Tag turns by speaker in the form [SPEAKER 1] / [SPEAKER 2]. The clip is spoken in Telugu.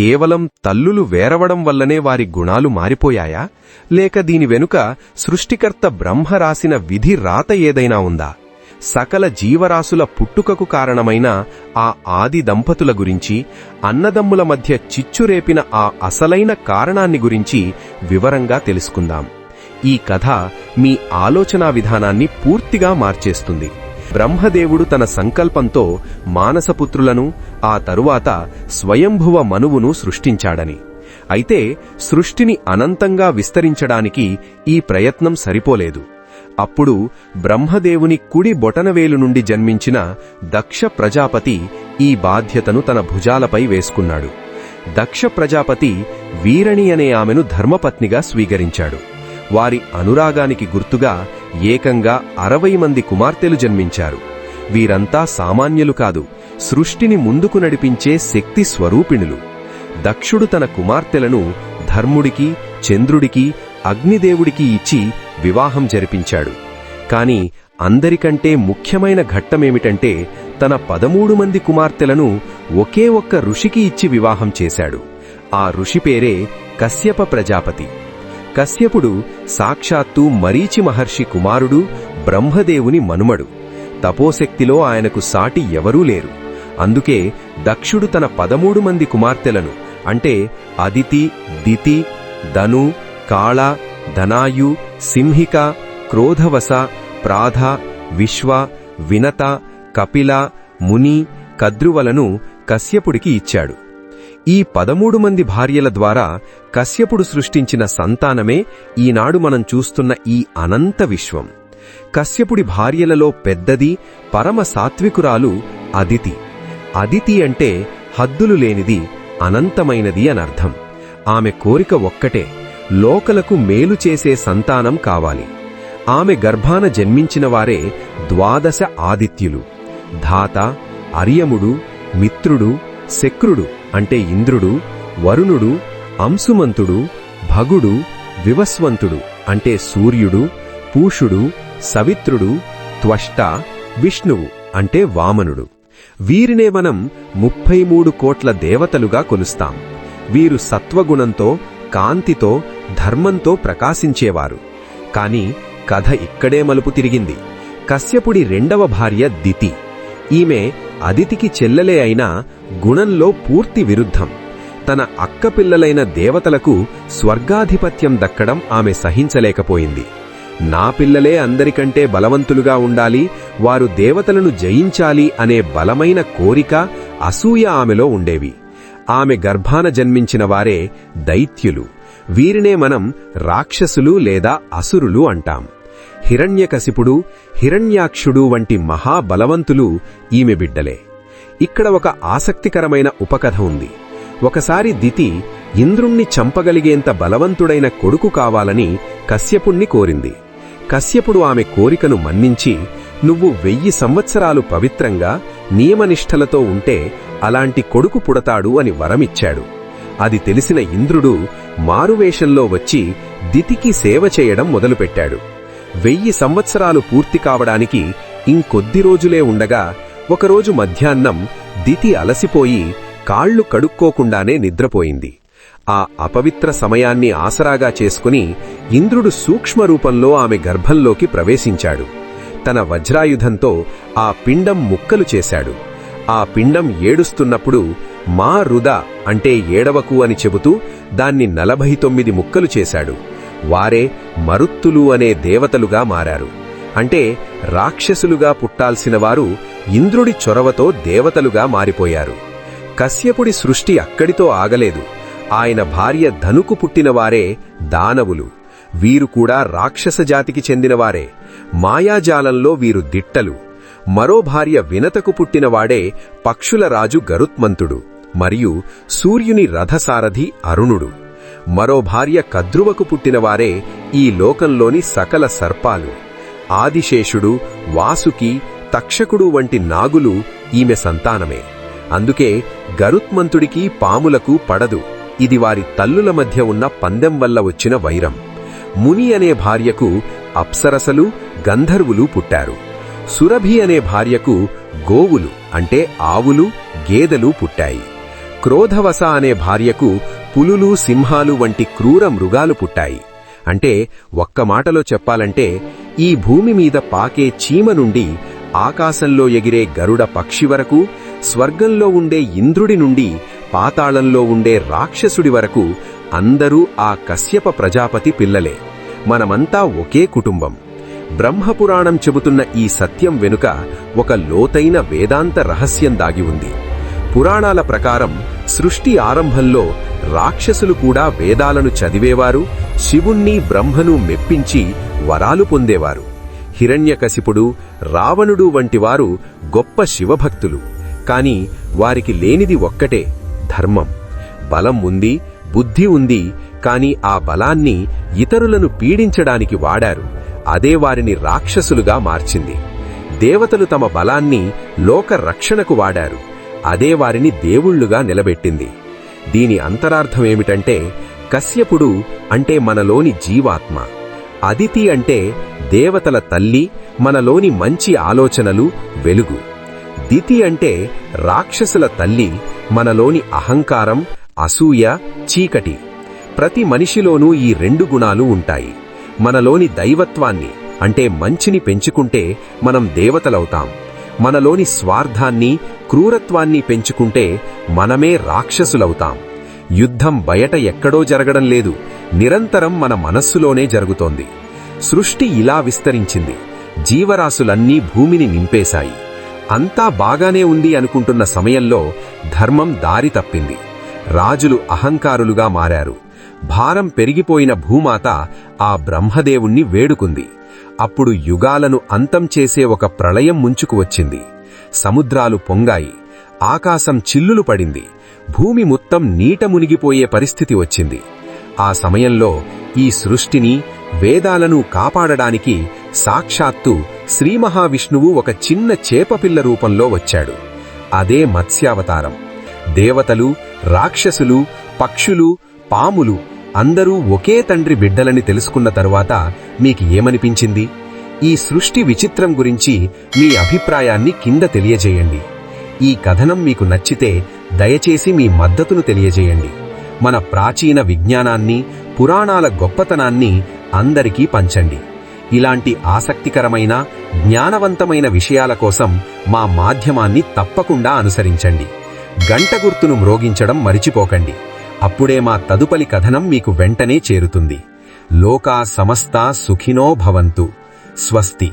[SPEAKER 1] కేవలం తల్లులు వేరవడం వల్లనే వారి గుణాలు మారిపోయాయా? లేక దీని వెనుక సృష్టికర్త బ్రహ్మ రాసిన విధి రాత ఏదైనా ఉందా? సకల జీవరాశుల పుట్టుకకు కారణమైన ఆ ఆది దంపతుల గురించి అన్నదమ్ముల మధ్య చిచ్చురేపిన ఆ అసలైన కారణాన్ని గురించి వివరంగా తెలుసుకుందాం. ఈ కథ మీ ఆలోచనా విధానాన్ని పూర్తిగా మార్చేస్తుంది. బ్రహ్మదేవుడు తన సంకల్పంతో మానసపుత్రులను ఆ తరువాత స్వయంభువ మనువును సృష్టించాడని. అయితే సృష్టిని అనంతంగా విస్తరించడానికి ఈ ప్రయత్నం సరిపోలేదు. అప్పుడు బ్రహ్మదేవుని కుడి బొటనవేలు నుండి జన్మించిన దక్ష ప్రజాపతి ఈ బాధ్యతను తన భుజాలపై వేసుకున్నాడు. దక్ష ప్రజాపతి వీరణి అనే ఆమెను ధర్మపత్నిగా స్వీకరించాడు. వారి అనురాగానికి గుర్తుగా ఏకంగా అరవై మంది కుమార్తెలు జన్మించారు. వీరంతా సామాన్యులు కాదు సృష్టిని ముందుకు నడిపించే శక్తి స్వరూపిణులు. దక్షుడు తన కుమార్తెలను ధర్ముడికి చంద్రుడికి అగ్నిదేవుడికి ఇచ్చి వివాహం జరిపించాడు. కాని అందరికంటే ముఖ్యమైన ఘట్టమేమిటంటే తన పదమూడు మంది కుమార్తెలను ఒకే ఒక్క ఋషికి ఇచ్చి వివాహం చేశాడు. ఆ ఋషి పేరే కశ్యప ప్రజాపతి. కశ్యపుడు సాక్షాత్తు మరీచి మహర్షి కుమారుడు బ్రహ్మదేవుని మనుమడు. తపోశక్తిలో ఆయనకు సాటి ఎవరూ లేరు. అందుకే దక్షుడు తన పదమూడు మంది కుమార్తెలను అంటే అదితి దితి ధను కాళ ధనాయు సింహిక క్రోధవస ప్రాధ విశ్వ వినత కపిల ముని కద్రువలను కశ్యపుడికి ఇచ్చాడు. ఈ పదమూడు మంది భార్యల ద్వారా కశ్యపుడు సృష్టించిన సంతానమే ఈనాడు మనం చూస్తున్న ఈ అనంత విశ్వం. కశ్యపుడి భార్యలలో పెద్దది పరమ సాత్వికురాలు అదితి. అదితి అంటే హద్దులు లేనిది అనంతమైనది అనర్థం. ఆమె కోరిక ఒక్కటే లోకలకు మేలు చేసే సంతానం కావాలి. ఆమె గర్భాన జన్మించిన వారే ద్వాదశ ఆదిత్యులు. ధాత అర్యముడు మిత్రుడు శక్రుడు అంటే ఇంద్రుడు వరుణుడు అంశుమంతుడు భగుడు వివస్వంతుడు అంటే సూర్యుడు పూషుడు సవిత్రుడు త్వష్ట విష్ణువు అంటే వామనుడు. వీరినే మనం ముప్పై మూడు కోట్ల దేవతలుగా కొలుస్తాం. వీరు సత్వగుణంతో కాంతితో ధర్మంతో ప్రకాశించేవారు. కాని కథ ఇక్కడే మలుపు తిరిగింది. కశ్యపుడి రెండవ భార్య దితి. ఈమె అదితికి చెల్లెలే అయినా గుణంలో పూర్తి విరుద్ధం. తన అక్కపిల్లలైన దేవతలకు స్వర్గాధిపత్యం దక్కడం ఆమె సహించలేకపోయింది. నా పిల్లలే అందరికంటే బలవంతులుగా ఉండాలి వారు దేవతలను జయించాలి అనే బలమైన కోరిక అసూయ ఆమెలో ఉండేవి. ఆమె గర్భాన జన్మించిన వారే దైత్యులు. వీరినే మనం రాక్షసులు లేదా అసురులు అంటాం. హిరణ్యకశిపుడు హిరణ్యాక్షుడు వంటి మహాబలవంతులు ఈమె బిడ్డలే. ఇక్కడ ఒక ఆసక్తికరమైన ఉపకథ ఉంది. ఒకసారి దితి ఇంద్రుణ్ణి చంపగలిగేంత బలవంతుడైన కొడుకు కావాలని కశ్యపుణ్ణి కోరింది. కశ్యపుడు ఆమె కోరికను మన్నించి నువ్వు వెయ్యి సంవత్సరాలు పవిత్రంగా నియమనిష్టలతో ఉంటే అలాంటి కొడుకు పుడతాడు అని వరమిచ్చాడు. అది తెలిసిన ఇంద్రుడు మారువేషంలో వచ్చి దితికి సేవ చేయడం మొదలుపెట్టాడు. వెయ్యి సంవత్సరాలు పూర్తి కావడానికి ఇంకొద్ది రోజులే ఉండగా ఒకరోజు మధ్యాహ్నం దితి అలసిపోయి కాళ్ళు కడుక్కోకుండానే నిద్రపోయింది. ఆ అపవిత్ర సమయాన్ని ఆసరాగా చేసుకుని ఇంద్రుడు సూక్ష్మరూపంలో ఆమె గర్భంలోకి ప్రవేశించాడు. తన వజ్రాయుధంతో ఆ పిండం ముక్కలు చేశాడు. ఆ పిండం ఏడుస్తున్నప్పుడు మా రుద అంటే ఏడవకు అని చెబుతూ దాన్ని నలభై తొమ్మిది ముక్కలు చేశాడు. వారే మరుత్తులు అనే దేవతలుగా మారారు. అంటే రాక్షసులుగా పుట్టాల్సిన వారు ఇంద్రుడి చొరవతో దేవతలుగా మారిపోయారు. కశ్యపుడి సృష్టి అక్కడితో ఆగలేదు. ఆయన భార్య ధనుకు పుట్టినవారే దానవులు. వీరు కూడా రాక్షస జాతికి చెందినవారే. మాయాజాలంలో వీరు దిట్టలు. మరో భార్య వినతకు పుట్టినవాడే పక్షుల రాజు గరుత్మంతుడు మరియు సూర్యుని రథసారథి అరుణుడు. మరో భార్య కద్రువకు పుట్టినవారే ఈ లోకంలోని సకల సర్పాలు. ఆదిశేషుడు వాసుకి తక్షకుడు వంటి నాగులు ఈమె సంతానమే. అందుకే గరుత్మంతుడికి పాములకు పడదు. ఇది వారి తల్లుల మధ్య ఉన్న పందెం వల్ల వచ్చిన వైరం. ముని అనే భార్యకు అప్సరసలు గంధర్వులు పుట్టారు. సురభి అనే భార్యకు గోవులు అంటే ఆవులు గేదెలు పుట్టాయి. క్రోధవస అనే భార్యకు పులులు సింహాలు వంటి క్రూర మృగాలు పుట్టాయి. అంటే ఒక్క మాటలో చెప్పాలంటే ఈ భూమి మీద పాకే చీమ నుండి ఆకాశంలో ఎగిరే గరుడ పక్షి వరకు స్వర్గంలో ఉండే ఇంద్రుడి నుండి పాతాళంలో ఉండే రాక్షసుడి వరకు అందరూ ఆ కశ్యప ప్రజాపతి పిల్లలే. మనమంతా ఒకే కుటుంబం. బ్రహ్మపురాణం చెబుతున్న ఈ సత్యం వెనుక ఒక లోతైన వేదాంత రహస్యం దాగి ఉంది. పురాణాల ప్రకారం సృష్టి ఆరంభంలో రాక్షసులు కూడా వేదాలను చదివేవారు శివుణ్ణి బ్రహ్మను మెప్పించి వరాలు పొందేవారు. హిరణ్యకశిపుడు రావణుడు వంటివారు గొప్ప శివభక్తులు. కాని వారికి లేనిది ఒక్కటే ధర్మం. బలం ఉంది బుద్ధి ఉంది కాని ఆ బలాన్ని ఇతరులను పీడించడానికి వాడారు. అదే వారిని రాక్షసులుగా మార్చింది. దేవతలు తమ బలాన్ని లోక రక్షణకు వాడారు. అదే వారిని దేవుళ్ళుగా నిలబెట్టింది. దీని అంతరార్థమేమిటంటే కశ్యపుడు అంటే మనలోని జీవాత్మ. అదితి అంటే దేవతల తల్లి మనలోని మంచి ఆలోచనలు వెలుగు. దితి అంటే రాక్షసుల తల్లి మనలోని అహంకారం అసూయ చీకటి. ప్రతి మనిషిలోనూ ఈ రెండు గుణాలు ఉంటాయి. మనలోని దైవత్వాన్ని అంటే మంచిని పెంచుకుంటే మనం దేవతలవుతాం. మనలోని స్వార్థాన్ని క్రూరత్వాన్ని పెంచుకుంటే మనమే రాక్షసులవుతాం. యుద్ధం బయట ఎక్కడో జరగడం లేదు. నిరంతరం మన మనస్సులోనే జరుగుతోంది. సృష్టి ఇలా విస్తరించింది. జీవరాశులన్నీ భూమిని నింపేశాయి. అంతా బాగానే ఉంది అనుకుంటున్న సమయంలో ధర్మం దారి తప్పింది. రాజులు అహంకారులుగా మారారు. భారం పెరిగిపోయిన భూమాత ఆ బ్రహ్మదేవుణ్ణి వేడుకుంది. అప్పుడు యుగాలను అంతం చేసే ఒక ప్రళయం ముంచుకు వచ్చింది. సముద్రాలు పొంగాయి. ఆకాశం చిల్లులు పడింది. భూమి మొత్తం నీట మునిగిపోయే పరిస్థితి వచ్చింది. ఆ సమయంలో ఈ సృష్టిని వేదాలను కాపాడడానికి సాక్షాత్తు శ్రీ మహావిష్ణువు ఒక చిన్న చేపపిల్ల రూపంలో వచ్చాడు. అదే మత్స్యావతారం. దేవతలు రాక్షసులు పక్షులు పాములు అందరూ ఒకే తండ్రి బిడ్డలని తెలుసుకున్న తరువాత మీకు ఏమనిపించింది? ఈ సృష్టి విచిత్రం గురించి మీ అభిప్రాయాన్ని కింద తెలియజేయండి. ఈ కథనం మీకు నచ్చితే దయచేసి మీ మద్దతును తెలియజేయండి. మన ప్రాచీన విజ్ఞానాన్ని పురాణాల గొప్పతనాన్ని అందరికీ పంచండి. ఇలాంటి ఆసక్తికరమైన జ్ఞానవంతమైన విషయాల కోసం మా మాధ్యమాన్ని తప్పకుండా అనుసరించండి. గంట గుర్తును మ్రోగించడం మరిచిపోకండి. అప్పుడే మా తదుపరి కథనం మీకు వెంటనే చేరుతుంది. లోకా సమస్తా సుఖినో భవంతు. స్వస్తి.